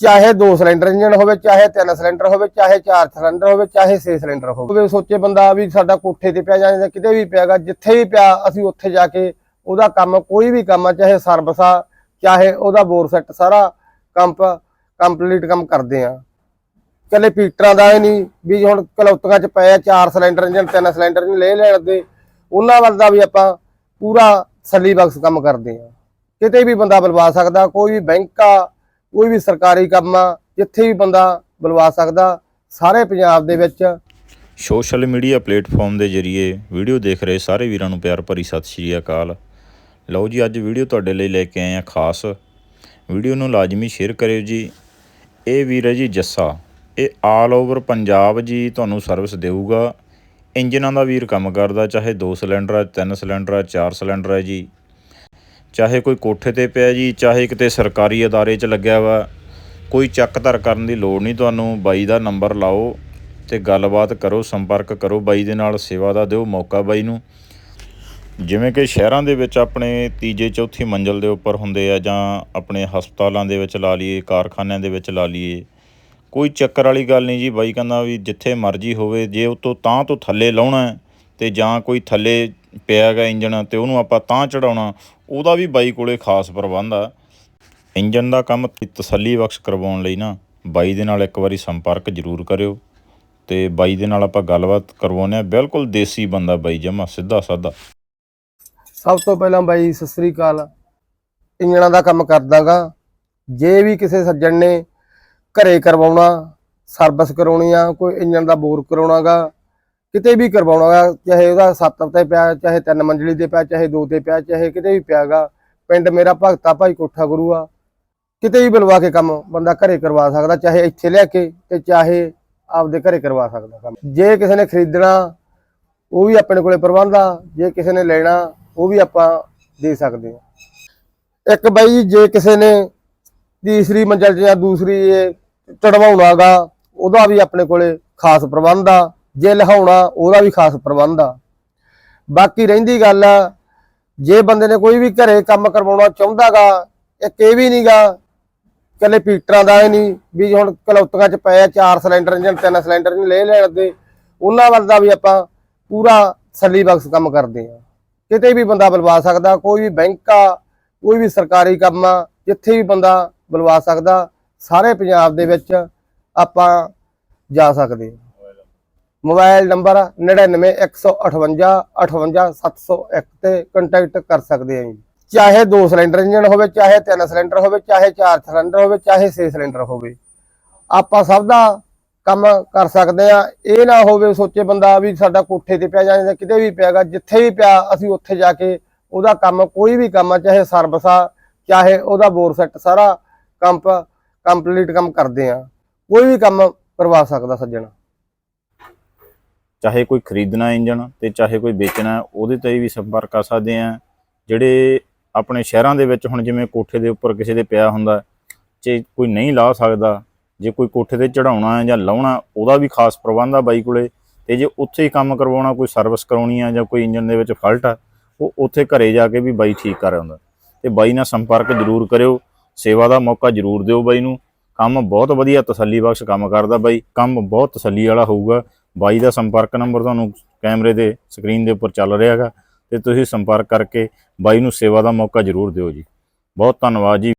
ਚਾਹੇ ਦੋ cylinder engine ਹੋਵੇ, ਚਾਹੇ ਤਿੰਨ ਸਿਲੰਡਰ ਹੋਵੇ, ਚਾਹੇ ਚਾਰ ਸਿਲੰਡਰ ਹੋਵੇ, ਚਾਹੇ 6 ਸਿਲੰਡਰ ਹੋਵੇ। ਸੋਚੇ ਬੰਦਾ ਵੀ ਸਾਡਾ ਕੋਠੇ ਤੇ ਪਿਆ ਜਾਂ ਕਿਤੇ ਵੀ ਪਿਆਗਾ, ਜਿੱਥੇ ਵੀ ਪਿਆ, ਅਸੀਂ ਉੱਥੇ ਜਾ ਕੇ ਉਹਦਾ ਕੰਮ, ਕੋਈ ਵੀ ਕੰਮ ਆ, ਚਾਹੇ ਸਰਵਿਸ ਆ, ਚਾਹੇ ਉਹਦਾ ਬੋਰ ਸੈੱਟ ਸਾਰਾ ਕੰਪ, ਕੰਪਲੀਟ ਕੰਮ ਕਰਦੇ ਆ। ਕੱਲੇ ਪੀਟਰਾਂ ਦਾ ਹੀ ਨਹੀਂ ਵੀ ਹੁਣ ਕਲੌਤਕਾਂ ਚ ਪਏ ਆ, ਚਾਰ ਸਿਲੰਡਰ ਇੰਜਨ ਤਿੰਨ ਸਿਲੰਡਰ ਇੰਜਨ ਲੈ ਲੈਣ ਦੇ। ਉਹਨਾਂ ਵੱਲ ਦਾ ਵੀ ਆਪਾਂ ਪੂਰਾ ਸੱਲੀ ਬਖਸ਼ ਕੰਮ ਕਰਦੇ ਆ। ਕਿਤੇ ਵੀ ਬੰਦਾ ਬੁਲਵਾ ਸਕਦਾ, ਕੋਈ ਵੀ ਬੈਂਕ ਆ ਕੋਈ ਵੀ ਸਰਕਾਰੀ ਕੰਮ ਆ, ਜਿੱਥੇ ਵੀ ਬੰਦਾ ਬੁਲਵਾ ਸਕਦਾ, ਸਾਰੇ ਪੰਜਾਬ ਦੇ ਵਿੱਚ। ਸੋਸ਼ਲ ਮੀਡੀਆ ਪਲੇਟਫਾਰਮ ਦੇ ਜ਼ਰੀਏ ਵੀਡੀਓ ਦੇਖ ਰਹੇ ਸਾਰੇ ਵੀਰਾਂ ਨੂੰ ਪਿਆਰ ਭਰੀ ਸਤਿ ਸ਼੍ਰੀ ਅਕਾਲ। ਲਓ ਜੀ, ਅੱਜ ਵੀਡੀਓ ਤੁਹਾਡੇ ਲਈ ਲੈ ਕੇ ਆਏ ਆ ਖਾਸ। ਵੀਡੀਓ ਨੂੰ ਲਾਜ਼ਮੀ ਸ਼ੇਅਰ ਕਰਿਓ ਜੀ। ਇਹ ਵੀਰ ਹੈ ਜੀ ਜੱਸਾ। ਇਹ ਆਲ ਓਵਰ ਪੰਜਾਬ ਜੀ ਤੁਹਾਨੂੰ ਸਰਵਿਸ ਦੇਊਗਾ। ਇੰਜਨਾਂ ਦਾ ਵੀਰ ਕੰਮ ਕਰਦਾ, ਚਾਹੇ 2 ਸਿਲੰਡਰ ਆ 3 ਸਿਲੰਡਰ ਆ 4 ਸਿਲੰਡਰ ਹੈ ਜੀ। ਚਾਹੇ ਕੋਈ ਕੋਠੇ ਤੇ ਪਿਆ ਜੀ, ਚਾਹੇ ਕਿਤੇ ਸਰਕਾਰੀ ਅਦਾਰੇ 'ਚ ਲੱਗਿਆ ਵਾ, ਕੋਈ ਚੱਕ ਧਰ ਕਰਨ ਦੀ ਲੋੜ ਨਹੀਂ ਤੁਹਾਨੂੰ, ਬਾਈ ਦਾ ਨੰਬਰ ਲਾਓ ਤੇ ਗੱਲਬਾਤ ਕਰੋ, ਸੰਪਰਕ ਕਰੋ, ਬਾਈ ਦੇ ਨਾਲ ਸੇਵਾ ਦਾ ਦਿਓ ਮੌਕਾ ਬਾਈ ਨੂੰ। ਜਿਵੇਂ ਕਿ ਸ਼ਹਿਰਾਂ ਦੇ ਵਿੱਚ ਆਪਣੇ ਤੀਜੇ, ਚੌਥੀ ਮੰਜ਼ਲ ਦੇ ਉੱਪਰ ਹੁੰਦੇ ਆ ਜਾਂ ਆਪਣੇ ਹਸਪਤਾਲਾਂ ਦੇ ਵਿੱਚ ਲਾ ਲਈਏ, ਕਾਰਖਾਨਿਆਂ ਦੇ ਵਿੱਚ ਲਾ ਲਈਏ, ਕੋਈ ਚੱਕਰ ਵਾਲੀ ਗੱਲ ਨਹੀਂ ਜੀ, ਬਾਈ ਕਹਿੰਦਾ ਵੀ ਜਿੱਥੇ ਮਰਜ਼ੀ ਹੋਵੇ, ਜੇ ਉਹ ਤੋਂ ਤਾਂ ਤੋਂ ਥੱਲੇ ਲਾਉਣਾ ਹੈ ਤੇ ਜਾਂ ਕੋਈ ਥੱਲੇ ਪਿਆ ਹੈਗਾ ਇੰਜਣ ਤੇ ਉਹਨੂੰ ਆਪਾਂ ਤਾਂ ਚੜਾਉਣਾ ਉਹਦਾ ਵੀ ਬਾਈ ਕੋਲੇ ਖਾਸ ਪ੍ਰਬੰਧ ਆ। ਇੰਜਨ ਦਾ ਕੰਮ ਤਸੱਲੀ ਬਖਸ਼ ਕਰਵਾਉਣ ਲਈ ਨਾ ਬਾਈ ਦੇ ਨਾਲ ਇੱਕ ਵਾਰੀ ਸੰਪਰਕ ਜ਼ਰੂਰ ਕਰਿਓ ਤੇ ਬਾਈ ਦੇ ਨਾਲ ਆਪਾਂ ਗੱਲਬਾਤ ਕਰਵਾਉਂਦੇ ਆ ਬਿਲਕੁਲ ਦੇਸੀ ਬੰਦਾ ਬਾਈ ਜਮਾ, ਸਿੱਧਾ ਸਾਦਾ। ਸਭ ਤੋਂ ਪਹਿਲਾਂ ਬਾਈ, ਸਤਿ ਸ੍ਰੀ ਅਕਾਲ। ਇੰਜਣਾਂ ਦਾ ਕੰਮ ਕਰਦਾਗਾ। ਜੇ ਵੀ ਕਿਸੇ ਸੱਜਣ ਨੇ ਘਰੇ ਕਰਵਾਉਣਾ, ਸਰਵਿਸ ਕਰਾਉਣੀ ਆ, ਕੋਈ ਇੰਜਣ ਦਾ ਬੋਰ ਕਰਾਉਣਾਗਾ ਕਿਤੇ ਵੀ ਕਰਵਾਉਣਾ ਕਰਵਾਉਣਾਗਾ ਚਾਹੇ ਉਹਦਾ ਸੱਤ ਤੇ ਪਿਆ, ਚਾਹੇ ਤਿੰਨ ਮੰਜ਼ਲੀ ਤੇ ਪਿਆ, ਚਾਹੇ ਦੋ ਤੇ ਪਿਆ, ਚਾਹੇ ਕਿਤੇ ਵੀ ਪਿਆਗਾ, ਪਿੰਡ ਮੇਰਾ ਭਗਤਾ ਭਾਈ ਕੋਠਾ ਗੁਰੂ ਆ, ਕਿਤੇ ਵੀ ਬੁਲਵਾ ਕੇ ਕੰਮ ਬੰਦਾ ਘਰੇ ਕਰਵਾ ਸਕਦਾ, ਚਾਹੇ ਇੱਥੇ ਲੈ ਕੇ ਤੇ ਚਾਹੇ ਆਪਦੇ ਘਰੇ ਕਰਵਾ ਸਕਦਾ ਕੰਮ। ਜੇ ਕਿਸੇ ਨੇ ਖਰੀਦਣਾ, ਉਹ ਵੀ ਆਪਣੇ ਕੋਲੇ ਪ੍ਰਬੰਧ ਆ, ਜੇ ਕਿਸੇ ਨੇ ਲੈਣਾ, ਉਹ ਵੀ ਆਪਾਂ ਦੇ ਸਕਦੇ ਆ। ਇੱਕ ਬਾਈ, ਜੇ ਕਿਸੇ ਨੇ ਤੀਸਰੀ ਮੰਜ਼ਲ 'ਚ ਜਾਂ ਦੂਸਰੀ ਇਹ ਚੜਵਾਉਣਾਗਾ ਉਹਦਾ ਵੀ ਆਪਣੇ ਕੋਲੇ ਖਾਸ ਪ੍ਰਬੰਧ ਆ ਜੇ ਲਹਾਉਣਾ ਉਹਦਾ ਵੀ ਖਾਸ ਪ੍ਰਬੰਧ ਆ। ਬਾਕੀ ਰਹਿੰਦੀ ਗੱਲ ਆ, ਜੇ ਬੰਦੇ ਨੇ ਕੋਈ ਵੀ ਘਰੇ ਕੰਮ ਕਰਵਾਉਣਾ ਚਾਹੁੰਦਾਗਾ, ਇੱਕ ਇਹ ਵੀ ਨਹੀਂਗਾ ਕੱਲੇ ਪੀਟਰਾਂ ਦਾ ਇਹ ਨਹੀਂ ਵੀ ਹੁਣ ਕਲੌਤੀਆਂ 'ਚ ਪਏ ਆ, ਚਾਰ ਸਿਲੰਡਰ ਇੰਜਨ ਤਿੰਨ ਸਿਲੰਡਰ ਇੰਜਨ ਲੈ ਲੈਣ ਦੇ। ਉਹਨਾਂ ਵੱਲ ਦਾ ਵੀ ਆਪਾਂ ਪੂਰਾ ਸੱਲੀ ਬਖਸ਼ ਕੰਮ ਕਰਦੇ ਆ। ਕਿਤੇ ਵੀ ਬੰਦਾ ਬੁਲਵਾ ਸਕਦਾ, ਕੋਈ ਵੀ ਬੈਂਕ ਆ, ਕੋਈ ਵੀ ਸਰਕਾਰੀ ਕੰਮ ਆ, ਜਿੱਥੇ ਵੀ ਬੰਦਾ ਬੁਲਵਾ ਸਕਦਾ, ਸਾਰੇ ਪੰਜਾਬ ਦੇ ਵਿੱਚ ਆਪਾਂ ਜਾ ਸਕਦੇ ਹਾਂ ਮੋਬਾਈਲ ਨੰਬਰ 99158 58701 ਤੇ ਕੰਟੈਕਟ ਕਰ ਸਕਦੇ ਹਾਂ ਜੀ। ਚਾਹੇ ਦੋ ਸਿਲੰਡਰ ਇੰਜਨ ਹੋਵੇ, ਚਾਹੇ ਤਿੰਨ ਸਿਲੰਡਰ ਹੋਵੇ, ਚਾਹੇ ਚਾਰ ਸਿਲੰਡਰ ਹੋਵੇ, ਚਾਹੇ 6 ਸਿਲੰਡਰ ਹੋਵੇ। ਆਪਾਂ ਸਭ ਦਾ ਕੰਮ ਕਰ ਸਕਦੇ ਆ ਇਹ ਨਾ ਹੋਵੇ ਸੋਚੇ ਬੰਦਾ ਵੀ ਸਾਡਾ ਕੋਠੇ ਤੇ ਪਿਆ ਜਾਂ ਕਿਤੇ ਵੀ ਪਿਆਗਾ ਜਿੱਥੇ ਵੀ ਪਿਆ, ਅਸੀਂ ਉੱਥੇ ਜਾ ਕੇ ਉਹਦਾ ਕੰਮ, ਕੋਈ ਵੀ ਕੰਮ ਆ, ਚਾਹੇ ਸਰਵਿਸ ਆ, ਚਾਹੇ ਉਹਦਾ ਬੋਰ ਸੈੱਟ ਸਾਰਾ ਕੰਪ ਕੰਪਲੀਟ ਕੰਮ ਕਰਦੇ ਆ ਕੋਈ ਵੀ ਕੰਮ ਕਰਵਾ ਸਕਦਾ ਸੱਜਣ। ਚਾਹੇ ਕੋਈ ਖਰੀਦਣਾ ਇੰਜਣ ਤੇ ਚਾਹੇ ਕੋਈ ਵੇਚਣਾ, ਉਹਦੇ ਤੇ ਵੀ ਸੰਪਰਕ ਕਰ ਸਕਦੇ ਆ ਜਿਹੜੇ ਆਪਣੇ ਸ਼ਹਿਰਾਂ ਦੇ ਵਿੱਚ ਹੁਣ ਜਿਵੇਂ ਕੋਠੇ ਦੇ ਉੱਪਰ ਕਿਸੇ ਦੇ ਪਿਆ ਹੁੰਦਾ, ਜੇ ਕੋਈ ਨਹੀਂ ਲਾ ਸਕਦਾ, ਜੇ ਕੋਈ ਕੋਠੇ ਤੇ ਚੜਾਉਣਾ ਹੈ ਜਾਂ ਲਾਉਣਾ, ਉਹਦਾ ਵੀ ਖਾਸ ਪ੍ਰਬੰਧ ਆ ਬਾਈ ਕੋਲੇ। ਤੇ ਜੇ ਉੱਥੇ ਹੀ ਕੰਮ ਕਰਵਾਉਣਾ, ਕੋਈ ਸਰਵਿਸ ਕਰਾਉਣੀ ਆ ਜਾਂ ਕੋਈ ਇੰਜਨ ਦੇ ਵਿੱਚ ਫਾਲਟ ਆ, ਉਹ ਉੱਥੇ ਘਰੇ ਜਾ ਕੇ ਵੀ ਬਾਈ ਠੀਕ ਕਰ ਆਉਂਦਾ। ਤੇ ਬਾਈ ਨਾਲ ਸੰਪਰਕ ਜ਼ਰੂਰ ਕਰਿਓ, ਸੇਵਾ ਦਾ ਮੌਕਾ ਜ਼ਰੂਰ ਦਿਓ ਬਾਈ ਨੂੰ। ਕੰਮ ਬਹੁਤ ਵਧੀਆ ਤਸੱਲੀ ਬਖਸ਼ ਕੰਮ ਕਰਦਾ ਬਾਈ, ਕੰਮ ਬਹੁਤ ਤਸੱਲੀ ਵਾਲਾ ਹੋਊਗਾ। ਬਾਈ ਦਾ ਸੰਪਰਕ ਨੰਬਰ ਤੁਹਾਨੂੰ ਕੈਮਰੇ ਦੇ ਸਕਰੀਨ ਦੇ ਉੱਪਰ ਚੱਲ ਰਿਹਾ ਹੈਗਾ ਤੇ ਤੁਸੀਂ ਸੰਪਰਕ ਕਰਕੇ ਬਾਈ ਨੂੰ ਸੇਵਾ ਦਾ ਮੌਕਾ ਜ਼ਰੂਰ ਦਿਓ ਜੀ। ਬਹੁਤ ਧੰਨਵਾਦ ਜੀ